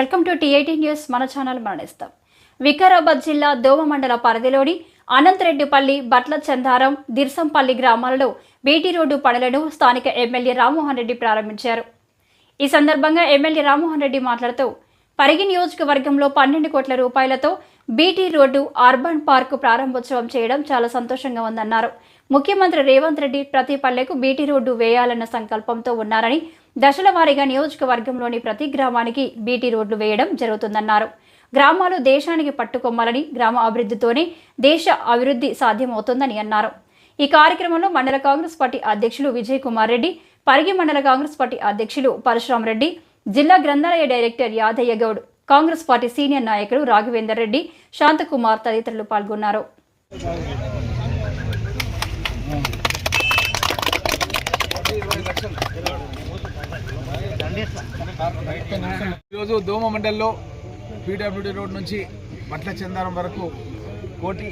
Welcome to TIT news. మన channel మరణిస్తాం. వికారాబాద్ జిల్లా దోమ మండల పరిధిలోని అనంతరెడ్డిపల్లి బట్ల చందారం దిర్సంపల్లి గ్రామాలలో బీటీ రోడ్డు పనులను స్థానిక ఎమ్మెల్యే రామ్మోహన్ రెడ్డి ప్రారంభించారు. ఈ సందర్భంగా ఎమ్మెల్యే రామ్మోహన్ రెడ్డి మాట్లాడుతూ పరిగి నియోజకవర్గంలో పన్నెండు కోట్ల రూపాయలతో బీటీ రోడ్డు అర్బన్ పార్కు ప్రారంభోత్సవం చేయడం చాలా సంతోషంగా ఉందన్నారు. ముఖ్యమంత్రి రేవంత్ రెడ్డి ప్రతి పల్లెకు బీటీ రోడ్డు వేయాలన్న సంకల్పంతో ఉన్నారని దశల వారీగా నియోజకవర్గంలోని ప్రతి గ్రామానికి బీటీ రోడ్లు వేయడం జరుగుతుందన్నారు. గ్రామాలు దేశానికి పట్టుకొమ్మాలని గ్రామ అభివృద్ధితోనే దేశ అభివృద్ధి సాధ్యమవుతుందని అన్నారు. ఈ కార్యక్రమంలో మండల కాంగ్రెస్ పార్టీ అధ్యక్షులు విజయ్ కుమార్ రెడ్డి పరిగి మండల కాంగ్రెస్ పార్టీ అధ్యక్షులు పరశురాం రెడ్డి జిల్లా గ్రంథాలయ director Yadaiah Goud Congress party senior నాయకులు రాఘవేందర్ రెడ్డి శాంతకుమార్ తదితరులు పాల్గొన్నారు. ఈరోజు దోమ మండల్లో పీడబ్ల్యూడి రోడ్ నుంచి మట్ల చందారం వరకు కోటి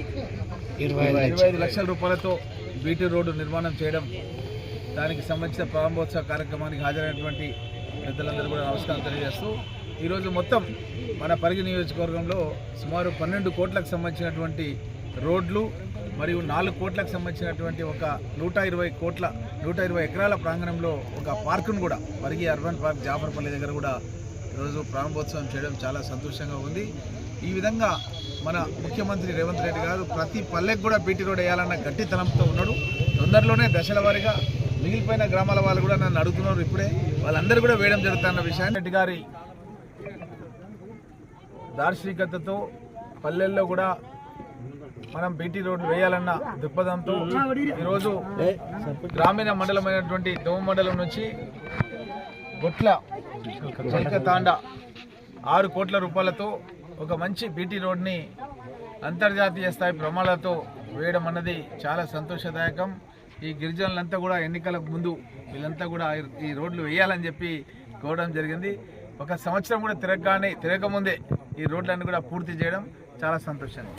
ఇరవై ఐదు లక్షల రూపాయలతో బీటీ రోడ్డు నిర్మాణం చేయడం దానికి సంబంధించిన ప్రారంభోత్సవ కార్యక్రమానికి హాజరైనటువంటి పెద్దలందరూ కూడా నమస్కారం తెలియజేస్తూ ఈరోజు మొత్తం మన పరిగి నియోజకవర్గంలో సుమారు పన్నెండు కోట్లకు సంబంధించినటువంటి రోడ్లు మరియు నాలుగు కోట్లకు సంబంధించినటువంటి ఒక నూట ఇరవై కోట్ల నూట ఇరవై ఎకరాల ప్రాంగణంలో ఒక పార్కును కూడా పరిగి అర్బన్ పార్క్ జాఫర్పల్లి దగ్గర కూడా ఈరోజు ప్రారంభోత్సవం చేయడం చాలా సంతోషంగా ఉంది. ఈ విధంగా మన ముఖ్యమంత్రి రేవంత్ రెడ్డి గారు ప్రతి పల్లెకు కూడా బీటీ రోడ్ వేయాలన్న గట్టితనంతో ఉన్నాడు. తొందరలోనే దశల వారీగా మిగిలిపోయిన గ్రామాల వాళ్ళు కూడా నన్ను అడుగుతున్నారు ఇప్పుడే. వాళ్ళందరూ కూడా వేయడం జరుగుతున్న విషయాన్ని రెడ్డి గారి దార్శనికతతో పల్లెల్లో కూడా మనం బీటీ రోడ్డు వేయాలన్న దృక్పథంతో ఈరోజు గ్రామీణ మండలమైనటువంటి దోమ మండలం నుంచి గొట్ల తాండ ఆరు కోట్ల రూపాయలతో ఒక మంచి బీటీ రోడ్ని అంతర్జాతీయ స్థాయి ప్రమాణాలతో వేయడం అన్నది చాలా సంతోషదాయకం ఈ గిరిజనులంతా కూడా ఎన్నికలకు ముందు వీళ్ళంతా కూడా ఈ- రోడ్లు వేయాలని చెప్పి కోరడం జరిగింది ఒక సంవత్సరం కూడా తిరగగానే తిరగకముందే ఈ రోడ్లన్నీ కూడా పూర్తి చేయడం చాలా సంతోషంగా.